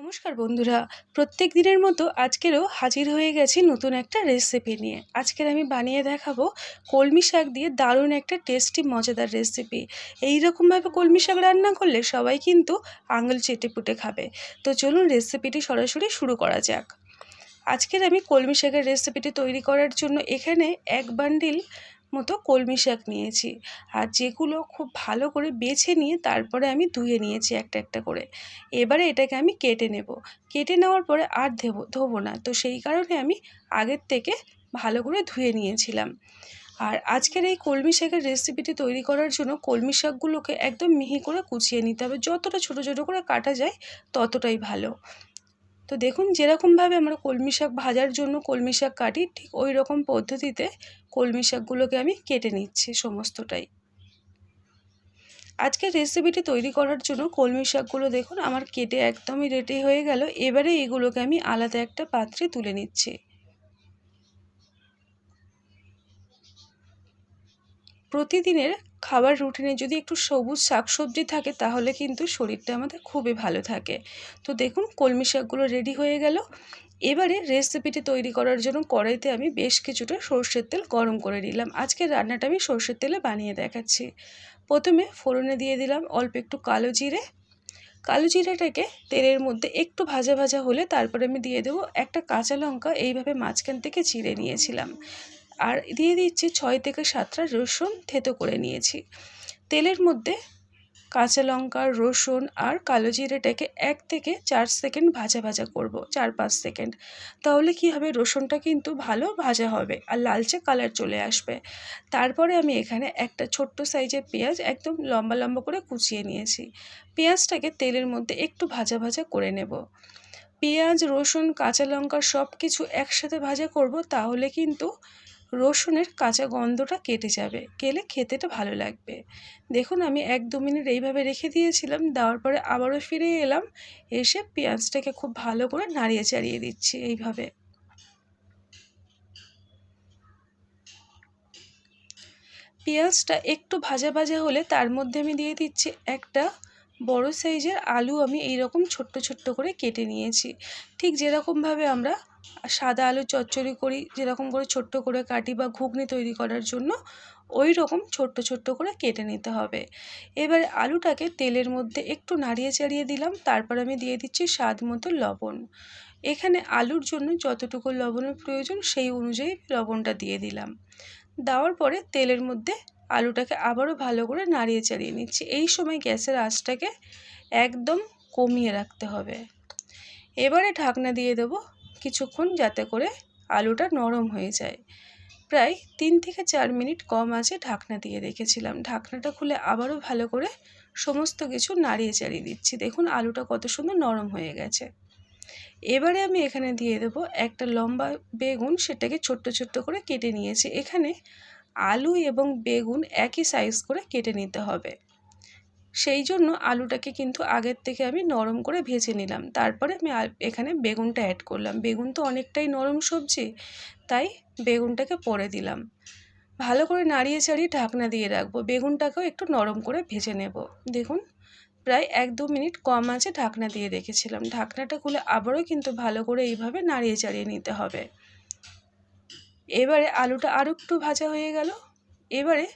নমস্কার বন্ধুরা। প্রত্যেক দিনের মতো আজকেরও হাজির হয়ে গেছি নতুন একটা রেসিপি নিয়ে। আজকের আমি বানিয়ে দেখাবো কলমি শাক দিয়ে দারুণ একটা টেস্টি মজাদার রেসিপি এই রকমভাবে কলমি শাক রান্না করলে সবাই কিন্তু আঙুল চেটে পুটে খাবে। তো চলুন রেসিপিটি সরাসরি শুরু করা যাক। আজকের আমি কলমি শাকের রেসিপিটি তৈরি করার জন্য এখানে এক বান্ডিল মতো কলমি শাক নিয়েছি। আর যেগুলো খুব ভালো করে বেছে নিয়ে তারপরে আমি ধুয়ে নিয়েছি একটা একটা করে। এবারে এটাকে আমি কেটে নেব। কেটে নেওয়ার পরে আর ধেবো, ধোবো না। তো সেই কারণে আমি আগের থেকে ভালো করে ধুয়ে নিয়েছিলাম। আর আজকের এই কলমি শাকের রেসিপিটি তৈরি করার জন্য কলমি শাকগুলোকে একদম মিহি করে কুচিয়ে নিতে হবে। যতটা ছোটো ছোটো করে কাটা যায়, ততটাই ভালো। তো দেখুন যেরকমভাবে আমরা কলমি শাক ভাজার জন্য কলমি শাক কাটি, ঠিক ওই রকম পদ্ধতিতে কলমি শাকগুলোকে আমি কেটে নিচ্ছি সমস্তটাই। আজকের রেসিপিটি তৈরি করার জন্য কলমি শাকগুলো দেখুন আমার কেটে একদমই রেডি হয়ে গেল। এবারে এগুলোকে আমি আলাদা একটা পাত্রে তুলে নিচ্ছি। প্রতিদিনের খাবার রুটিনে যদি একটু সবুজ শাকসবজি থাকে, তাহলে কিন্তু শরীরটা আমাদের খুবই ভালো থাকে। তো দেখুন, কলমি শাকগুলো রেডি হয়ে গেল। এবারে রেসিপিটি তৈরি করার জন্য কড়াইতে আমি বেশ কিছুটা সর্ষের তেল গরম করে নিলাম। আজকের রান্নাটা আমি সর্ষের তেলে বানিয়ে দেখাচ্ছি। প্রথমে ফোড়নে দিয়ে দিলাম অল্প একটু কালো জিরে। কালো জিরেটাকে তেলের মধ্যে একটু ভাজা ভাজা হলে তারপরে আমি দিয়ে দেবো একটা কাঁচা লঙ্কা। এইভাবে মাঝখান থেকে চিড়ে নিয়েছিলাম। আর দিয়ে দিচ্ছি ছয় থেকে সাতটা রসুন থেতো করে নিয়েছি। তেলের মধ্যে কাঁচা লঙ্কা, রসুন আর কালো জিরেটাকে এক থেকে চার সেকেন্ড ভাজা ভাজা করব, চার পাঁচ সেকেন্ড। তাহলে কি হবে? রসুনটা কিন্তু ভালো ভাজা হবে আর লালচে কালার চলে আসবে। তারপরে আমি এখানে একটা ছোট্ট সাইজের পেঁয়াজ একদম লম্বা লম্বা করে কুচিয়ে নিয়েছি। পেঁয়াজটাকে তেলের মধ্যে একটু ভাজা ভাজা করে নেব। পেঁয়াজ, রসুন, কাঁচা লঙ্কা সব কিছু একসাথে ভাজা করব, তাহলে কিন্তু রসুনের কাঁচা গন্ধটা কেটে যাবে। গেলে খেতেটা ভালো লাগবে। দেখুন, আমি এক দু মিনিট এইভাবে রেখে দিয়েছিলাম, দেওয়ার পরে আবারও ফিরে এলাম, এসে পেঁয়াজটাকে খুব ভালো করে নাড়িয়ে চাড়িয়ে দিচ্ছি এইভাবে। পেঁয়াজটা একটু ভাজা ভাজা হলে তার মধ্যে আমি দিয়ে দিচ্ছি একটা বড় সাইজের আলু আমি এই রকম ছোট্ট ছোট্ট করে কেটে নিয়েছি। ঠিক যেরকমভাবে আমরা সাদা আলু চচ্চড়ি করি, যেরকম করে ছোট্ট করে কাটি বা ঘুগনি তৈরি করার জন্য ওই রকম ছোট্ট ছোট্ট করে কেটে নিতে হবে। এবার আলুটাকে তেলের মধ্যে একটু নাড়িয়ে চাড়িয়ে দিলাম, তারপর আমি দিয়ে দিচ্ছি স্বাদ মতো লবণ। এখানে আলুর জন্য যতটুকু লবণের প্রয়োজন, সেই অনুযায়ী লবণটা দিয়ে দিলাম। দেওয়ার পরে তেলের মধ্যে আলুটাকে আবারও ভালো করে নাড়িয়ে চাড়িয়ে নিচ্ছি। এই সময় গ্যাসের আঁচটাকে একদম কমিয়ে রাখতে হবে। এবারে ঢাকনা দিয়ে দেবো কিছুক্ষণ যাতে করে আলুটা নরম হয়ে যায়। প্রায় তিন থেকে চার মিনিট কম আছে ঢাকনা দিয়ে রেখেছিলাম। ঢাকনাটা খুলে আবারও ভালো করে সমস্ত কিছু নাড়িয়ে চাড়িয়ে দিচ্ছি। দেখুন আলুটা কত সুন্দর নরম হয়ে গেছে। এবারে আমি এখানে দিয়ে দেব একটা লম্বা বেগুন, সেটাকে ছোট্ট ছোট্ট করে কেটে নিয়েছি। এখানে আলু এবং বেগুন একই সাইজ করে কেটে নিতে হবে। সেই জন্য আলুটাকে কিন্তু আগের থেকে আমি নরম করে ভেজে নিলাম। তারপরে আমি এখানে বেগুনটা অ্যাড করলাম। বেগুন তো অনেকটাই নরম সবজি, তাই বেগুনটাকে পরে দিলাম। ভালো করে নাড়িয়ে ছাড়িয়ে ঢাকনা দিয়ে রাখব। বেগুনটাকেও একটু নরম করে ভেজে নেব। দেখুন, প্রায় এক দু মিনিট কম আছে ঢাকনা দিয়ে রেখেছিলাম। ঢাকনাটা খুলে আবারও কিন্তু ভালো করে এইভাবে নাড়িয়ে চাড়িয়ে নিতে হবে। এবারে আলুটা আর একটু ভাজা হয়ে গেল। এবারে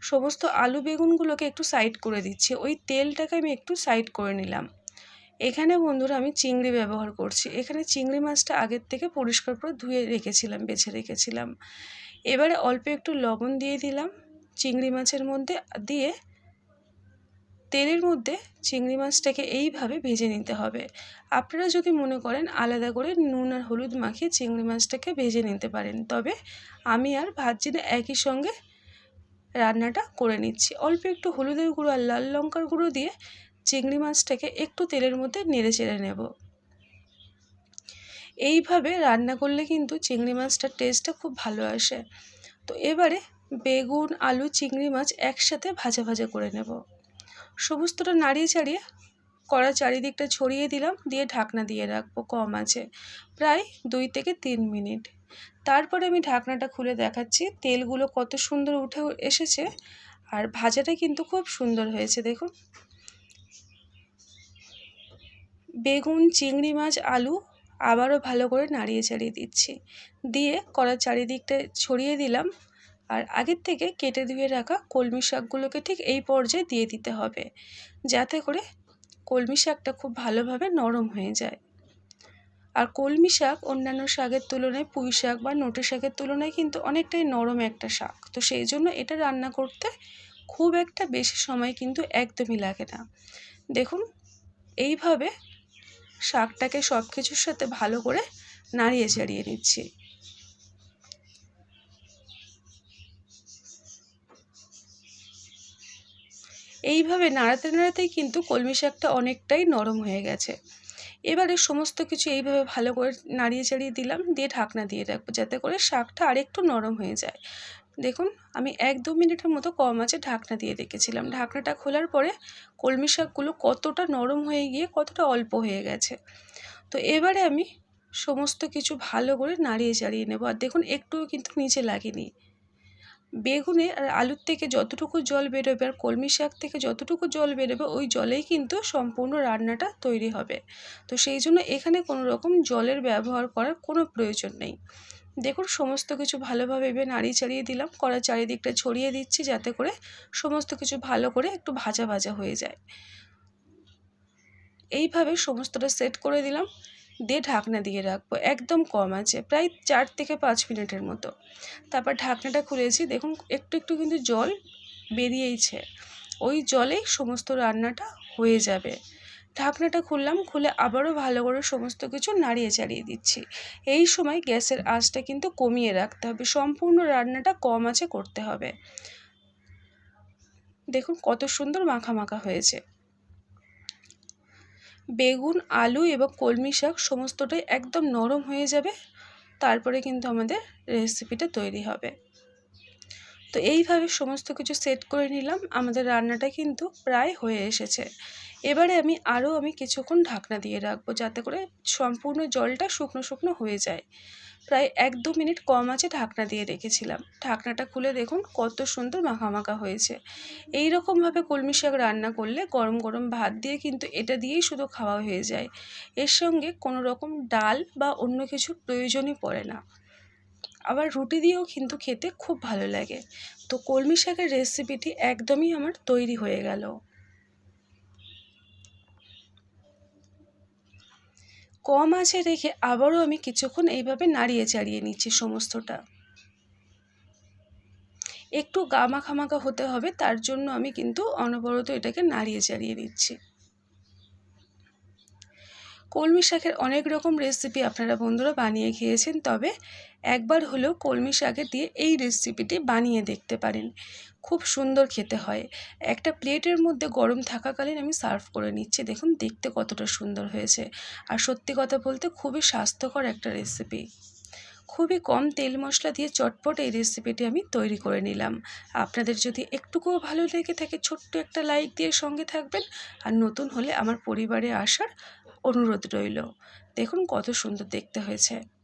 সমস্ত আলু বেগুনগুলোকে একটু সাইড করে দিচ্ছি। ওই তেলটাকে আমি একটু সাইড করে নিলাম। এখানে বন্ধুরা আমি চিংড়ি ব্যবহার করছি। এখানে চিংড়ি মাছটা আগের থেকে পরিষ্কার করে ধুয়ে রেখেছিলাম, বেছে রেখেছিলাম। এবারে অল্প একটু লবণ দিয়ে দিলাম। চিংড়ি মাছের মধ্যে দিয়ে তেলের মধ্যে চিংড়ি মাছটাকে এইভাবে ভেজে নিতে হবে। আপনারা যদি মনে করেন আলাদা করে নুন আর হলুদ মাখিয়ে চিংড়ি মাছটাকে ভেজে নিতে পারেন, তবে আমি আর ভাজছি না একই সঙ্গে রান্নাটা করে নিচ্ছি। অল্প একটু হলুদের গুঁড়ো আর লাল লঙ্কার গুঁড়ো দিয়ে চিংড়ি মাছটাকে একটু তেলের মধ্যে নেড়ে চেড়ে নেব। এইভাবে রান্না করলে কিন্তু চিংড়ি মাছটার টেস্টটা খুব ভালো আসে। তো এবারে বেগুন, আলু, চিংড়ি মাছ একসাথে ভাজা ভাজা করে নেব। সমস্তটা নাড়িয়ে চাড়িয়ে কড়া চারিদিকটা ছড়িয়ে দিলাম, দিয়ে ঢাকনা দিয়ে রাখব কম আছে, প্রায় দুই থেকে তিন মিনিট। তারপরে আমি ঢাকনাটা খুলে দেখাচ্ছি, তেলগুলো কত সুন্দর উঠে এসেছে আর ভাজাটা কিন্তু খুব সুন্দর হয়েছে, দেখুন। বেগুন, চিংড়ি মাছ, আলু আবারও ভালো করে নাড়িয়ে চাড়িয়ে দিচ্ছি, দিয়ে কড়ার চারিদিকটা ছড়িয়ে দিলাম আর আগের থেকে কেটে ধুয়ে রাখা কলমি শাকগুলোকে ঠিক এই পর্যায়ে দিয়ে দিতে হবে, যাতে করে কলমি শাকটা খুব ভালোভাবে নরম হয়ে যায়। আর কলমি শাক অন্যান্য শাকের তুলনায় পুঁই শাক বা নোটে শাকের তুলনায় কিন্তু অনেকটাই নরম একটা শাক। তো সেই জন্য এটা রান্না করতে খুব একটা বেশি সময় কিন্তু একদমই লাগে না। দেখুন, এইভাবে শাকটাকে সব কিছুর সাথে ভালো করে নাড়িয়ে চাড়িয়ে নিচ্ছি। এইভাবে নাড়াতে নাড়াতেই কিন্তু কলমি শাকটা অনেকটাই নরম হয়ে গেছে। এবারে সমস্ত কিছু এইভাবে ভালো করে নাড়িয়ে চাড়িয়ে দিলাম, দিয়ে ঢাকনা দিয়ে রাখব যাতে করে শাকটা আরেকটু নরম হয়ে যায়। দেখুন, আমি এক দু মিনিটের মতো কম আছে ঢাকনা দিয়ে রেখেছিলাম। ঢাকনাটা খোলার পরে কলমি শাকগুলো কতটা নরম হয়ে গিয়ে কতটা অল্প হয়ে গেছে। তো এবারে আমি সমস্ত কিছু ভালো করে নাড়িয়ে চাড়িয়ে নেব। আর দেখুন, একটুও কিন্তু নিচে লাগেনি। বেগুনে আর আলুর থেকে যতটুকু জল বেরোবে আর কলমি শাক থেকে যতটুকু জল বেরোবে, ওই জলেই কিন্তু সম্পূর্ণ রান্নাটা তৈরি হবে। তো সেই জন্য এখানে কোনো রকম জলের ব্যবহার করার কোনো প্রয়োজন নেই। দেখুন, সমস্ত কিছু ভালোভাবে এবার নাড়িয়ে চাড়িয়ে দিলাম। কড়া চারিদিকটা ছড়িয়ে দিচ্ছি যাতে করে সমস্ত কিছু ভালো করে একটু ভাজা ভাজা হয়ে যায়। এইভাবে সমস্তটা সেট করে দিলাম। দিয়ে ঢাকনা দিয়ে রাখব, একদম কম আছে, প্রায় চার থেকে পাঁচ মিনিটের মতো। তারপর ঢাকনাটা খুলেছি, দেখুন একটু একটু কিন্তু জল বেরিয়েইছে, ওই জলেই সমস্ত রান্নাটা হয়ে যাবে। ঢাকনাটা খুললাম, খুলে আবারও ভালো করে সমস্ত কিছু নাড়িয়ে চাড়িয়ে দিচ্ছি। এই সময় গ্যাসের আঁচটা কিন্তু কমিয়ে রাখতে হবে, সম্পূর্ণ রান্নাটা কম আছে করতে হবে। দেখুন কত সুন্দর মাখা মাখা হয়েছে। বেগুন, আলু এবং কলমি শাক সমস্তটাই একদম নরম হয়ে যাবে। তারপরে কিন্তু আমাদের রেসিপিটা তৈরি হবে। তো এইভাবে সমস্ত কিছু সেট করে নিলাম। আমাদের রান্নাটা কিন্তু প্রায় হয়ে এসেছে। এবারে আমি আরও আমি কিছুক্ষণ ঢাকনা দিয়ে রাখব যাতে করে সম্পূর্ণ জলটা শুকনো শুকনো হয়ে যায়। প্রায় এক দু মিনিট কম আছে ঢাকনা দিয়ে রেখেছিলাম। ঢাকনাটা খুলে দেখুন, কত সুন্দর মাখা মাখা হয়েছে। এই রকমভাবে কলমি শাক রান্না করলে গরম গরম ভাত দিয়ে কিন্তু এটা দিয়েই শুধু খাওয়া হয়ে যায়। এর সঙ্গে কোনো রকম ডাল বা অন্য কিছুর প্রয়োজনই পড়ে না। আবার রুটি দিয়েও কিন্তু খেতে খুব ভালো লাগে। তো কলমি শাকের রেসিপিটি একদমই আমার তৈরি হয়ে গেল। কম আছে রেখে আবারও আমি কিছুক্ষণ এইভাবে নাড়িয়ে চাড়িয়ে নিচ্ছি সমস্তটা। একটু গামাখামাখা হতে হবে, তার জন্য আমি কিন্তু অনবরত এটাকে নাড়িয়ে চাড়িয়ে নিচ্ছি। কলমি শাকের অনেক রকম রেসিপি আপনারা বন্ধুরা বানিয়ে খেয়েছেন, তবে একবার হলেও কলমি শাকের দিয়ে এই রেসিপিটি বানিয়ে দেখতে পারেন। খুব সুন্দর খেতে হয়। একটা প্লেটের মধ্যে গরম থাকাকালীন আমি সার্ভ করে নিচ্ছি। দেখুন, দেখতে কতটা সুন্দর হয়েছে। আর সত্যি কথা বলতে খুবই স্বাস্থ্যকর একটা রেসিপি খুবই কম তেল মশলা দিয়ে চটপট এই রেসিপিটি আমি তৈরি করে নিলাম। আপনাদের যদি একটুকুও ভালো লেগে থাকে, ছোট্ট একটা লাইক দিয়ে সঙ্গে থাকবেন। আর নতুন হলে আমার পরিবারে আসার অনুরোধ রইল। দেখুন, কত সুন্দর দেখতে হয়েছে।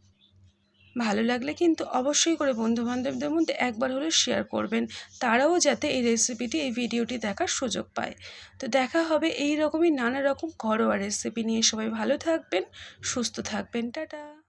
ভালো লাগলে কিন্তু অবশ্যই করে বন্ধুবান্ধবদের মধ্যে একবার হলে শেয়ার করবেন। তারাও যাতে এই রেসিপিটি এই ভিডিওটি দেখার সুযোগ পায়। তো দেখা হবে এই রকমই নানা রকম ঘরোয়া রেসিপি নিয়ে। সবাই ভালো থাকবেন, সুস্থ থাকবেন। টাটা!